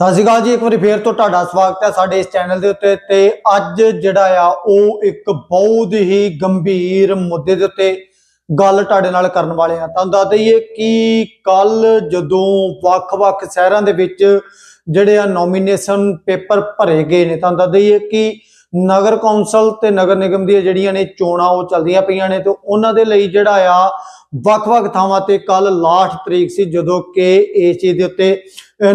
ਸਤਿ ਸ਼੍ਰੀ ਅਕਾਲ ਜੀ, ਇੱਕ ਵਾਰੀ ਫੇਰ ਤੋਂ ਤੁਹਾਡਾ ਸਵਾਗਤ ਹੈ ਸਾਡੇ ਇਸ ਚੈਨਲ ਦੇ ਉੱਤੇ ਤੇ ਅੱਜ ਜਿਹੜਾ ਆ, ਉਹ ਇੱਕ ਬਹੁਤ ਹੀ ਗੰਭੀਰ ਮੁੱਦੇ ਦੇ ਉੱਤੇ ਗੱਲ ਤੁਹਾਡੇ ਨਾਲ ਕਰਨ ਵਾਲੇ ਆ ਤੁਹਾਨੂੰ ਦੱਸ ਦਈਏ ਕਿ ਕੱਲ ਜਦੋਂ ਵੱਖ-ਵੱਖ ਸ਼ਹਿਰਾਂ ਦੇ ਵਿੱਚ ਜਿਹੜੇ ਆ ਨੋਮੀਨੇਸ਼ਨ ਪੇਪਰ ਭਰੇ ਗਏ ਨੇ, ਤੁਹਾਨੂੰ ਦੱਸ ਦਈਏ ਕਿ ਨਗਰ ਕੌਂਸਲ ਤੇ ਨਗਰ ਨਿਗਮ ਦੀਆਂ ਜਿਹੜੀਆਂ ਨੇ ਚੋਣਾਂ ਉਹ ਚੱਲਦੀਆਂ ਪਈਆਂ ਨੇ ਤੇ ਉਹਨਾਂ ਦੇ ਲਈ ਜਿਹੜਾ ਆ ਵੱਖ-ਵੱਖ ਥਾਵਾਂ ਤੇ ਕੱਲ ਲਾਸਟ ਤਰੀਕ ਸੀ, ਜਦੋਂ ਕਿ ਇਸ ਚੀਜ਼ ਦੇ ਉੱਤੇ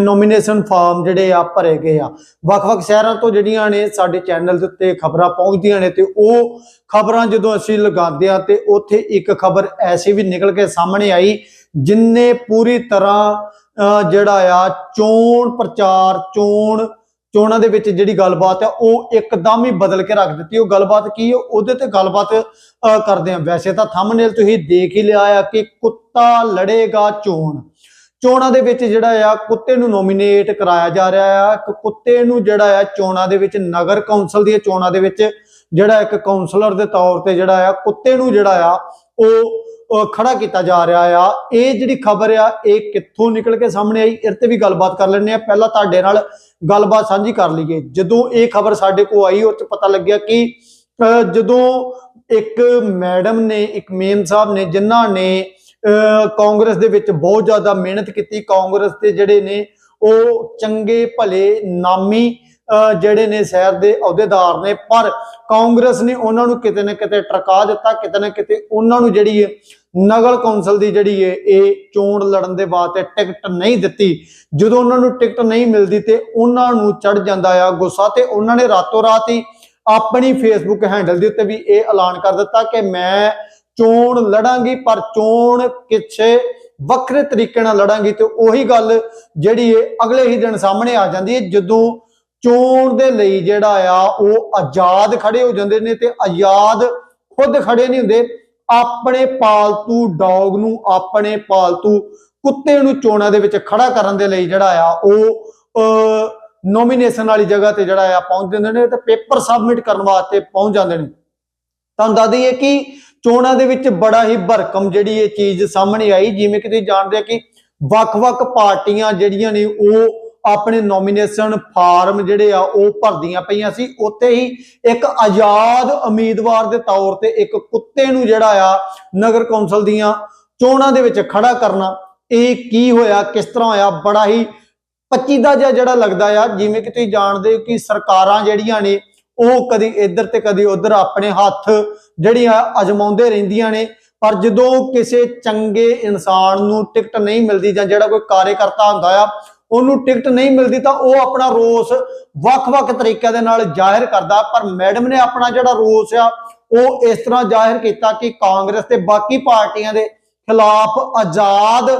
ਨੋਮੀਨੇਸ਼ਨ ਫਾਰਮ ਜਿਹੜੇ ਆ ਭਰੇ ਗਏ ਆ। ਵੱਖ-ਵੱਖ ਸ਼ਹਿਰਾਂ ਤੋਂ ਜਿਹੜੀਆਂ ਨੇ ਸਾਡੇ ਚੈਨਲ ਦੇ ਉੱਤੇ ਖਬਰਾਂ ਪਹੁੰਚਦੀਆਂ ਨੇ ਤੇ ਉਹ ਖਬਰਾਂ ਜਦੋਂ ਅਸੀਂ ਲਗਾਉਂਦੇ ਆ ਤੇ ਉੱਥੇ ਇੱਕ ਖਬਰ ਐਸੀ ਵੀ ਨਿਕਲ ਕੇ ਸਾਹਮਣੇ ਆਈ, ਜਿੰਨੇ ਪੂਰੀ ਤਰ੍ਹਾਂ ਜਿਹੜਾ ਆ ਚੋਣ ਪ੍ਰਚਾਰ, ਚੋਣ ਚੋਣਾਂ ਦੇ ਵਿੱਚ ਜਿਹੜੀ ਗੱਲਬਾਤ ਆ, ਉਹ ਇੱਕਦਮ ਹੀ ਬਦਲ ਕੇ ਰੱਖ ਦਿੱਤੀ। ਉਹ ਗੱਲਬਾਤ ਕੀ ਹੈ ਉਹਦੇ ਤੇ ਗੱਲਬਾਤ ਕਰਦੇ ਆ। ਵੈਸੇ ਤਾਂ ਥੰਬਨੇਲ ਤੁਸੀਂ ਦੇਖ ਹੀ ਲਿਆ ਆ ਕਿ ਕੁੱਤਾ ਲੜੇਗਾ ਚੋਣ। ਚੋਣਾਂ ਦੇ ਵਿੱਚ ਜਿਹੜਾ ਆ, ਕੁੱਤੇ ਨੂੰ ਨੋਮੀਨੇਟ ਕਰਾਇਆ ਜਾ ਰਿਹਾ ਆ। ਕਿ ਕੁੱਤੇ ਨੂੰ ਜਿਹੜਾ ਆ, ਚੋਣਾਂ ਦੇ ਵਿੱਚ ਨਗਰ ਕੌਂਸਲ ਦੀਆਂ ਚੋਣਾਂ ਦੇ ਵਿੱਚ ਜਿਹੜਾ ਇੱਕ ਕਾਉਂਸਲਰ ਦੇ ਤੌਰ ਤੇ ਜਿਹੜਾ ਆ, ਕੁੱਤੇ ਨੂੰ ਜਿਹੜਾ ਆ, ਉਹ ਖੜਾ ਕੀਤਾ ਜਾ ਰਿਹਾ ਆ। ਇਹ ਜਿਹੜੀ ਖਬਰ ਆ ਇਹ ਕਿੱਥੋਂ ਨਿਕਲ ਕੇ ਸਾਹਮਣੇ ਆਈ? ਇਹ ਤੇ ਵੀ ਗੱਲਬਾਤ ਕਰ ਲੈਣੇ ਆ। ਪਹਿਲਾਂ ਤੁਹਾਡੇ ਨਾਲ ਗੱਲਬਾਤ ਸਾਂਝੀ ਕਰ ਲਈਏ। ਜਦੋਂ ਇਹ ਖਬਰ ਸਾਡੇ ਕੋਲ ਆਈ ਉਹ ਚ ਪਤਾ ਲੱਗਿਆ ਕਿ ਜਦੋਂ ਇੱਕ ਮੈਡਮ ਨੇ ਇੱਕ ਮੇਮ ਸਾਹਿਬ ਨੇ ਜਿਨ੍ਹਾਂ ਨੇ ਅਹ, ਕਾਂਗਰਸ ਦੇ ਵਿੱਚ ਬਹੁਤ ਜ਼ਿਆਦਾ ਮਿਹਨਤ ਕੀਤੀ ਕਾਂਗਰਸ ਦੇ ਜਿਹੜੇ ਨੇ ਉਹ ਚੰਗੇ ਭਲੇ ਨਾਮੀ ਜਿਹੜੇ ਨੇ ਸ਼ਹਿਰ ਦੇ ਅਹੁਦੇਦਾਰ ਨੇ, ਪਰ ਕਾਂਗਰਸ ਨੇ ਉਹਨਾਂ ਨੂੰ ਕਿਤੇ ਨਾ ਕਿਤੇ ਟਰਕਾ ਦਿੱਤਾ, ਕਿਤੇ ਨਾ ਕਿਤੇ ਉਹਨਾਂ ਨੂੰ ਜਿਹੜੀ ਹੈ ਨਗਰ ਕੌਂਸਲ ਦੀ ਜਿਹੜੀ ਹੈ ਇਹ ਚੋਣ ਲੜਨ ਦੇ ਵਾਸਤੇ ਟਿਕਟ ਨਹੀਂ ਦਿੱਤੀ। ਜਦੋਂ ਉਹਨਾਂ ਨੂੰ ਟਿਕਟ ਨਹੀਂ ਮਿਲਦੀ ਤੇ ਉਹਨਾਂ ਨੂੰ ਚੜ ਜਾਂਦਾ ਆ ਗੁੱਸਾ ਤੇ ਉਹਨਾਂ ਨੇ ਰਾਤੋਂ ਰਾਤ ਹੀ ਆਪਣੀ ਫੇਸਬੁੱਕ ਹੈਂਡਲ ਦੇ ਉੱਤੇ ਵੀ ਇਹ ਐਲਾਨ ਕਰ ਦਿੱਤਾ ਕਿ ਮੈਂ ਚੋਣ ਲੜਾਂਗੀ, ਪਰ ਚੋਣ ਕਿਸੇ ਵੱਖਰੇ ਤਰੀਕੇ ਨਾਲ ਲੜਾਂਗੀ ਤੇ ਉਹੀ ਗੱਲ ਜਿਹੜੀ ਹੈ ਅਗਲੇ ਹੀ ਦਿਨ ਸਾਹਮਣੇ ਆ ਜਾਂਦੀ ਹੈ ਜਦੋਂ ਚੋਣ ਦੇ ਲਈ ਜਿਹੜਾ ਆ, ਉਹ ਆਜ਼ਾਦ ਖੜੇ ਹੋ ਜਾਂਦੇ ਨੇ ਤੇ ਆਜ਼ਾਦ ਖੁਦ ਖੜੇ ਨਹੀਂ ਹੁੰਦੇ। ਆਪਣੇ ਪਾਲਤੂ ਡੌਗ ਨੂੰ, ਆਪਣੇ ਪਾਲਤੂ ਕੁੱਤੇ ਨੂੰ ਚੋਣਾਂ ਦੇ ਵਿੱਚ ਖੜਾ ਕਰਨ ਦੇ ਲਈ ਜਿਹੜਾ ਆ, ਉਹ ਨੋਮੀਨੇਸ਼ਨ ਵਾਲੀ ਜਗ੍ਹਾ ਤੇ ਜਿਹੜਾ ਆ ਪਹੁੰਚ ਜਾਂਦੇ ਨੇ ਤੇ ਪੇਪਰ ਸਬਮਿਟ ਕਰਨ ਵਾਸਤੇ ਪਹੁੰਚ ਜਾਂਦੇ ਨੇ। ਤੁਹਾਨੂੰ ਦੱਸ ਦਈਏ ਕਿ ਚੋਣਾਂ ਦੇ ਵਿੱਚ ਬੜਾ ਹੀ ਭਰਕਮ ਜਿਹੜੀ ਇਹ ਚੀਜ਼ ਸਾਹਮਣੇ ਆਈ, ਜਿਵੇਂ ਕਿ ਤੁਸੀਂ ਜਾਣਦੇ ਆ ਕਿ ਵੱਖ-ਵੱਖ ਪਾਰਟੀਆਂ ਜਿਹੜੀਆਂ ਨੇ, ਉਹ ਆਪਣੇ ਨੋਮੀਨੇਸ਼ਨ ਫਾਰਮ ਜਿਹੜੇ ਆ ਉਹ ਭਰਦੀਆਂ ਪਈਆਂ ਸੀ। ਉੱਥੇ ਹੀ ਇੱਕ ਆਜ਼ਾਦ ਉਮੀਦਵਾਰ ਦੇ ਤੌਰ ਤੇ ਇੱਕ ਕੁੱਤੇ ਨੂੰ ਜਿਹੜਾ ਆ ਨਗਰ ਕੌਂਸਲ ਦੀਆਂ ਚੋਣਾਂ ਦੇ ਵਿੱਚ ਖੜਾ ਕਰਨਾ, ਇਹ ਕੀ ਹੋਇਆ, ਕਿਸ ਤਰ੍ਹਾਂ ਹੋਇਆ, ਬੜਾ ਹੀ ਪੱਚੀਦਾ ਜਿਹਾ ਜਿਹੜਾ ਲੱਗਦਾ ਆ। ਜਿਵੇਂ ਕਿ ਤੁਸੀਂ ਜਾਣਦੇ ਹੋ ਕਿ ਸਰਕਾਰਾਂ ਜਿਹੜੀਆਂ ਨੇ, ਉਹ ਕਦੀ ਇੱਧਰ ਤੇ ਕਦੀ ਉੱਧਰ ਆਪਣੇ ਹੱਥ ਜਿਹੜੀਆਂ ਅਜਮਾਉਂਦੇ ਰਹਿੰਦੀਆਂ ਨੇ, ਪਰ ਜਦੋਂ ਕਿਸੇ ਚੰਗੇ ਇਨਸਾਨ ਨੂੰ ਟਿਕਟ ਨਹੀਂ ਮਿਲਦੀ ਜਾਂ ਜਿਹੜਾ ਕੋਈ ਕਾਰਜਕਰਤਾ ਹੁੰਦਾ ਆ ਉਹਨੂੰ ਟਿਕਟ ਨਹੀਂ ਮਿਲਦੀ ਤਾਂ ਉਹ ਆਪਣਾ ਰੋਸ ਵੱਖ-ਵੱਖ ਤਰੀਕਿਆਂ ਦੇ ਨਾਲ ਜ਼ਾਹਿਰ ਕਰਦਾ। ਪਰ ਮੈਡਮ ਨੇ ਆਪਣਾ ਜਿਹੜਾ ਰੋਸ ਆ, ਉਹ ਇਸ ਤਰ੍ਹਾਂ ਜ਼ਾਹਿਰ ਕੀਤਾ ਕਿ ਕਾਂਗਰਸ ਤੇ ਬਾਕੀ ਪਾਰਟੀਆਂ ਦੇ ਖਿਲਾਫ ਆਜ਼ਾਦ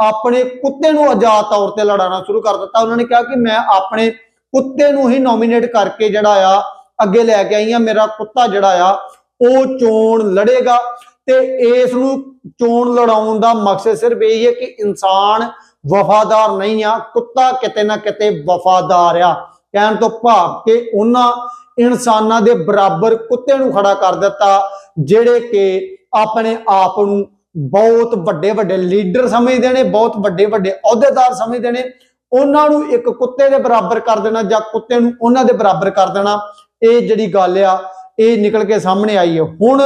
ਆਪਣੇ ਕੁੱਤੇ ਨੂੰ ਆਜ਼ਾਦ ਤੌਰ ਤੇ ਲੜਾਉਣਾ ਸ਼ੁਰੂ ਕਰ ਦਿੱਤਾ। ਉਹਨਾਂ ਨੇ ਕਿਹਾ ਕਿ ਮੈਂ ਆਪਣੇ ਕੁੱਤੇ ਨੂੰ ਹੀ ਨੋਮੀਨੇਟ ਕਰਕੇ ਜਿਹੜਾ ਆ, ਅੱਗੇ ਲੈ ਕੇ ਆਈ ਆ ਮੇਰਾ ਕੁੱਤਾ ਜਿਹੜਾ ਆ, ਉਹ ਚੋਣ ਲੜੇਗਾ। ਤੇ ਇਸ ਨੂੰ ਚੋਣ ਲੜਾਉਣ ਦਾ ਮਕਸਦ ਸਿਰਫ ਇਹ ਹੈ ਕਿ ਇਨਸਾਨ ਵਫਾਦਾਰ ਨਹੀਂ ਆ, ਕੁੱਤਾ ਕਿਤੇ ਨਾ ਕਿਤੇ ਵਫਾਦਾਰ ਆ। ਕਹਿਣ ਤੋਂ ਭਾਵ ਕਿ ਉਹਨਾਂ ਇਨਸਾਨਾਂ ਦੇ ਬਰਾਬਰ ਕੁੱਤੇ ਨੂੰ ਖੜਾ ਕਰ ਦਿੱਤਾ, ਜਿਹੜੇ ਕਿ ਆਪਣੇ ਆਪ ਨੂੰ ਬਹੁਤ ਵੱਡੇ ਵੱਡੇ ਲੀਡਰ ਸਮਝਦੇ ਨੇ, ਬਹੁਤ ਵੱਡੇ ਵੱਡੇ ਅਹੁਦੇਦਾਰ ਸਮਝਦੇ ਨੇ। ਉਹਨਾਂ ਨੂੰ ਇੱਕ ਕੁੱਤੇ ਦੇ ਬਰਾਬਰ ਕਰ ਦੇਣਾ ਜਾਂ ਕੁੱਤੇ ਨੂੰ ਉਹਨਾਂ ਦੇ ਬਰਾਬਰ ਕਰ ਦੇਣਾ, ਇਹ ਜਿਹੜੀ ਗੱਲ ਆ, ਇਹ ਨਿਕਲ ਕੇ ਸਾਹਮਣੇ ਆਈ ਹੈ। ਹੁਣ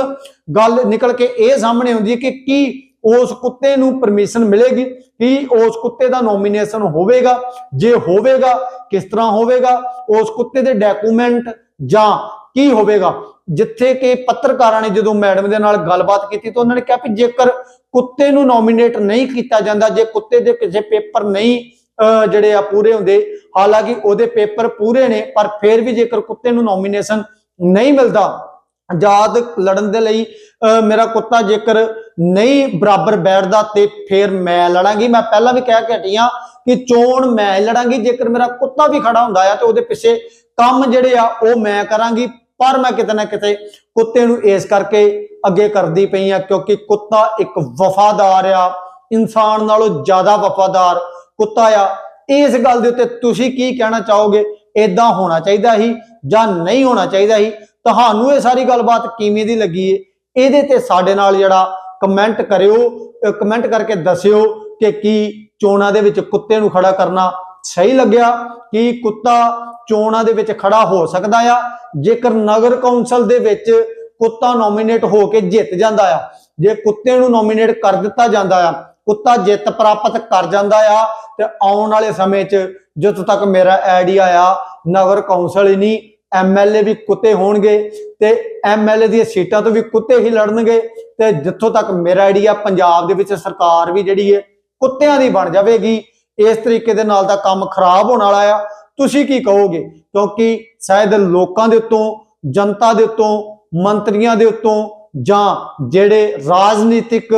ਗੱਲ ਨਿਕਲ ਕੇ ਇਹ ਸਾਹਮਣੇ ਆਉਂਦੀ ਹੈ ਕਿ ਕੀ ਉਸ ਕੁੱਤੇ ਨੂੰ ਪਰਮਿਸ਼ਨ ਮਿਲੇਗੀ ਕਿ ਉਸ ਕੁੱਤੇ ਦਾ ਨੋਮੀਨੇਸ਼ਨ ਹੋਵੇਗਾ। ਜੇ ਹੋਵੇਗਾ ਕਿਸ ਤਰ੍ਹਾਂ ਹੋਵੇਗਾ? ਉਸ ਕੁੱਤੇ ਦੇ ਡਾਕੂਮੈਂਟ ਜਾਂ ਕੀ ਹੋਵੇਗਾ? ਜਿੱਥੇ ਕਿ ਪੱਤਰਕਾਰਾਂ ਨੇ ਜਦੋਂ ਮੈਡਮ ਦੇ ਨਾਲ ਗੱਲਬਾਤ ਕੀਤੀ ਤਾਂ ਉਹਨਾਂ ਨੇ ਕਿਹਾ ਕਿ ਜੇਕਰ ਕੁੱਤੇ ਨੂੰ ਨੋਮੀਨੇਟ ਨਹੀਂ ਕੀਤਾ ਜਾਂਦਾ ਜੇ ਕੁੱਤੇ ਦੇ ਕਿਸੇ ਪੇਪਰ ਨਹੀਂ ਅਹ, ਜਿਹੜੇ ਆ ਪੂਰੇ ਹੁੰਦੇ ਹਾਲਾਂਕਿ ਉਹਦੇ ਪੇਪਰ ਪੂਰੇ ਨੇ ਪਰ ਫਿਰ ਵੀ ਜੇਕਰ ਕੁੱਤੇ ਨੂੰ ਨੋਮੀਨੇਸ਼ਨ ਨਹੀਂ ਮਿਲਦਾ ਆਜ਼ਾਦ ਲੜਨ ਦੇ ਲਈ ਅਹ, ਮੇਰਾ ਕੁੱਤਾ ਜੇਕਰ ਨਹੀਂ ਬਰਾਬਰ ਬੈਠਦਾ ਤੇ ਫਿਰ ਮੈਂ ਲੜਾਂਗੀ। ਮੈਂ ਪਹਿਲਾਂ ਵੀ ਕਹਿ ਕੇ ਹਟੀ ਹਾਂ ਕਿ ਚੋਣ ਮੈਂ ਲੜਾਂਗੀ। ਜੇਕਰ ਮੇਰਾ ਕੁੱਤਾ ਵੀ ਖੜਾ ਹੁੰਦਾ ਆ ਤੇ ਉਹਦੇ ਪਿੱਛੇ ਕੰਮ ਜਿਹੜੇ ਆ ਉਹ ਮੈਂ ਕਰਾਂਗੀ। ਪਰ ਮੈਂ ਕਿਤੇ ਨਾ ਕਿਤੇ ਕੁੱਤੇ ਨੂੰ ਇਸ ਕਰਕੇ ਅੱਗੇ ਕਰਦੀ ਪਈ ਆ ਕਿਉਂਕਿ ਕੁੱਤਾ ਇੱਕ ਵਫਾਦਾਰ ਆ। ਇਨਸਾਨ ਨਾਲੋਂ ਜ਼ਿਆਦਾ ਵਫਾਦਾਰ ਕੁੱਤਾ ਆ। ਇਸ ਗੱਲ ਦੇ ਉੱਤੇ ਤੁਸੀਂ ਕੀ ਕਹਿਣਾ ਚਾਹੋਗੇ? ਇਦਾਂ ਹੋਣਾ ਚਾਹੀਦਾ ਸੀ ਜਾਂ ਨਹੀਂ ਹੋਣਾ ਚਾਹੀਦਾ ਸੀ। ਤੁਹਾਨੂੰ ਇਹ ਸਾਰੀ ਗੱਲਬਾਤ ਕਿਵੇਂ ਦੀ ਲੱਗੀ ਏ? ਇਹਦੇ ਤੇ ਸਾਡੇ ਨਾਲ ਜਿਹੜਾ ਕਮੈਂਟ ਕਰਿਓ ਕਮੈਂਟ ਕਰਕੇ ਦੱਸਿਓ ਕਿ ਕੀ ਚੋਣਾਂ ਦੇ ਵਿੱਚ ਕੁੱਤੇ ਨੂੰ ਖੜਾ ਕਰਨਾ ਸਹੀ ਲੱਗਿਆ, ਕਿ ਕੁੱਤਾ ਚੋਣਾਂ ਦੇ ਵਿੱਚ ਖੜਾ ਹੋ ਸਕਦਾ ਆ। ਜੇਕਰ ਨਗਰ ਕੌਂਸਲ ਦੇ ਵਿੱਚ ਕੁੱਤਾ ਨੋਮੀਨੇਟ ਹੋ ਕੇ ਜਿੱਤ ਜਾਂਦਾ ਆ, ਜੇ ਕੁੱਤੇ ਨੂੰ ਨੋਮੀਨੇਟ ਕਰ ਦਿੱਤਾ ਜਾਂਦਾ ਆ, ਕੁੱਤਾ ਜਿੱਤ ਪ੍ਰਾਪਤ ਕਰ ਜਾਂਦਾ ਆ, ਤੇ ਆਉਣ ਵਾਲੇ ਸਮੇਂ 'ਚ ਜਿੱਥੋਂ ਤੱਕ ਮੇਰਾ ਆਈਡੀਆ ਆ, ਨਗਰ ਕੌਂਸਲ ਹੀ ਨਹੀਂ ਐਮਐਲਏ ਵੀ ਕੁੱਤੇ ਹੋਣਗੇ ਤੇ ਐਮਐਲਏ ਦੀਆਂ ਸੀਟਾਂ ਤੋਂ ਵੀ ਕੁੱਤੇ ਹੀ ਲੜਨਗੇ ਤੇ ਜਿੱਥੋਂ ਤੱਕ ਮੇਰਾ ਆਈਡੀਆ ਪੰਜਾਬ ਦੇ ਵਿੱਚ ਸਰਕਾਰ ਵੀ ਜਿਹੜੀ ਹੈ ਕੁੱਤਿਆਂ ਦੀ ਬਣ ਜਾਵੇਗੀ, ਇਸ ਤਰੀਕੇ ਦੇ ਨਾਲ ਦਾ ਕੰਮ ਖਰਾਬ ਹੋਣ ਵਾਲਾ ਆ। ਤੁਸੀਂ ਕੀ ਕਹੋਗੇ? ਕਿਉਂਕਿ ਸ਼ਾਇਦ ਲੋਕਾਂ ਦੇ ਉੱਤੋਂ, ਜਨਤਾ ਦੇ ਉੱਤੋਂ, ਮੰਤਰੀਆਂ ਦੇ ਉੱਤੋਂ ਜਾਂ ਜਿਹੜੇ ਰਾਜਨੀਤਿਕ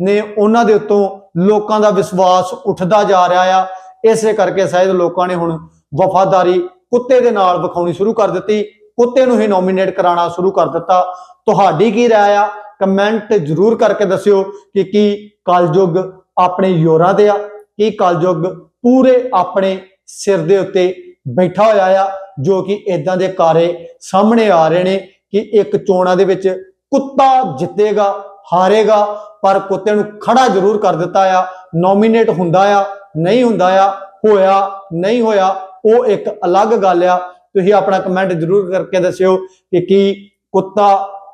ਨੇ ਉਹਨਾਂ ਦੇ ਉੱਤੋਂ ਲੋਕਾਂ ਦਾ ਵਿਸ਼ਵਾਸ ਉੱਠਦਾ ਜਾ ਰਿਹਾ ਆ। ਇਸੇ ਕਰਕੇ ਸ਼ਾਇਦ ਲੋਕਾਂ ਨੇ ਹੁਣ ਵਫਾਦਾਰੀ ਕੁੱਤੇ ਦੇ ਨਾਲ ਵਿਖਾਉਣੀ ਸ਼ੁਰੂ ਕਰ ਦਿੱਤੀ। ਕੁੱਤੇ ਨੂੰ ਹੀ ਨੋਮੀਨੇਟ ਕਰਾਉਣਾ ਸ਼ੁਰੂ ਕਰ ਦਿੱਤਾ। ਤੁਹਾਡੀ ਕੀ ਰਾਏ ਆ? ਕਮੈਂਟ ਜ਼ਰੂਰ ਕਰਕੇ ਦੱਸਿਓ ਕਿ ਕੀ ਕਲਯੁੱਗ ਆਪਣੇ ਯੋਰਾਂ ਤੇ ਆ, ਕੀ ਕਲਯੁੱਗ ਪੂਰੇ ਆਪਣੇ ਸਿਰ ਦੇ ਉੱਤੇ ਬੈਠਾ ਹੋਇਆ ਆ, ਜੋ ਕਿ ਇਦਾਂ ਦੇ ਕਾਰੇ ਸਾਹਮਣੇ ਆ ਰਹੇ ਨੇ ਕਿ ਇੱਕ ਚੋਣਾਂ ਦੇ ਵਿੱਚ ਕੁੱਤਾ ਜਿੱਤੇਗਾ, ਹਾਰੇਗਾ, ਪਰ ਕੁੱਤੇ ਨੂੰ ਖੜਾ ਜ਼ਰੂਰ ਕਰ ਦਿੱਤਾ ਆ ਨੋਮੀਨੇਟ ਹੁੰਦਾ ਆ। ਨਹੀਂ ਹੁੰਦਾ ਆ, ਹੋਇਆ, ਨਹੀਂ ਹੋਇਆ, ਉਹ ਇੱਕ ਅਲੱਗ ਗੱਲ ਆ। ਤੁਸੀਂ ਆਪਣਾ ਕਮੈਂਟ ਜ਼ਰੂਰ ਕਰਕੇ ਦੱਸਿਓ ਕਿ ਕੀ ਕੁੱਤਾ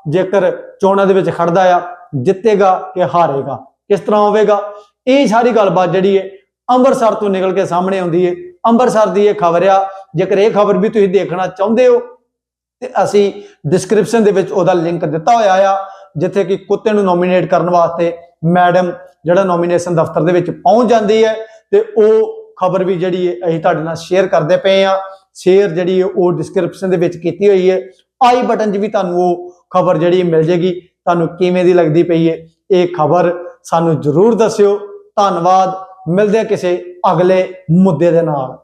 ਜੇਕਰ ਚੋਣਾਂ ਦੇ ਵਿੱਚ ਖੜਦਾ ਆ, ਜਿੱਤੇਗਾ ਕਿ ਹਾਰੇਗਾ, ਕਿਸ ਤਰ੍ਹਾਂ ਹੋਵੇਗਾ? ਇਹ ਸਾਰੀ ਗੱਲਬਾਤ ਜਿਹੜੀ ਹੈ ਅੰਮ੍ਰਿਤਸਰ ਤੋਂ ਨਿਕਲ ਕੇ ਸਾਹਮਣੇ ਆਉਂਦੀ ਹੈ। ਅੰਮ੍ਰਿਤਸਰ ਦੀ ਇਹ ਖਬਰ ਆ, ਜੇਕਰ ਇਹ ਖਬਰ ਵੀ ਤੁਸੀਂ ਦੇਖਣਾ ਚਾਹੁੰਦੇ ਹੋ, ਤੇ ਅਸੀਂ ਡਿਸਕ੍ਰਿਪਸ਼ਨ ਦੇ ਵਿੱਚ ਉਹਦਾ ਲਿੰਕ ਦਿੱਤਾ ਹੋਇਆ ਆ, ਜਿੱਥੇ ਕਿ ਕੁੱਤੇ ਨੂੰ ਨੋਮੀਨੇਟ ਕਰਨ ਵਾਸਤੇ ਮੈਡਮ ਜਿਹੜਾ ਨੋਮੀਨੇਸ਼ਨ ਦਫ਼ਤਰ ਦੇ ਵਿੱਚ ਪਹੁੰਚ ਜਾਂਦੀ ਹੈ। ਤੇ ਉਹ ਖਬਰ ਵੀ ਜਿਹੜੀ ਹੈ ਅਸੀਂ ਤੁਹਾਡੇ ਨਾਲ ਸ਼ੇਅਰ ਕਰਦੇ ਪਏ ਆ ਸ਼ੇਅਰ ਜਿਹੜੀ ਹੈ ਉਹ ਡਿਸਕ੍ਰਿਪਸ਼ਨ ਦੇ ਵਿੱਚ ਕੀਤੀ ਹੋਈ ਹੈ। ਆਈ ਬਟਨ 'ਚ ਵੀ ਤੁਹਾਨੂੰ ਉਹ ਖਬਰ ਜਿਹੜੀ ਮਿਲ ਜੇਗੀ ਤੁਹਾਨੂੰ ਕਿਵੇਂ ਦੀ ਲੱਗਦੀ ਪਈ ਹੈ, ਇਹ ਖਬਰ ਸਾਨੂੰ ਜ਼ਰੂਰ ਦੱਸਿਓ। ਧੰਨਵਾਦ। ਮਿਲਦੇ ਹਾਂ ਕਿਸੇ ਅਗਲੇ ਮੁੱਦੇ ਦੇ ਨਾਲ।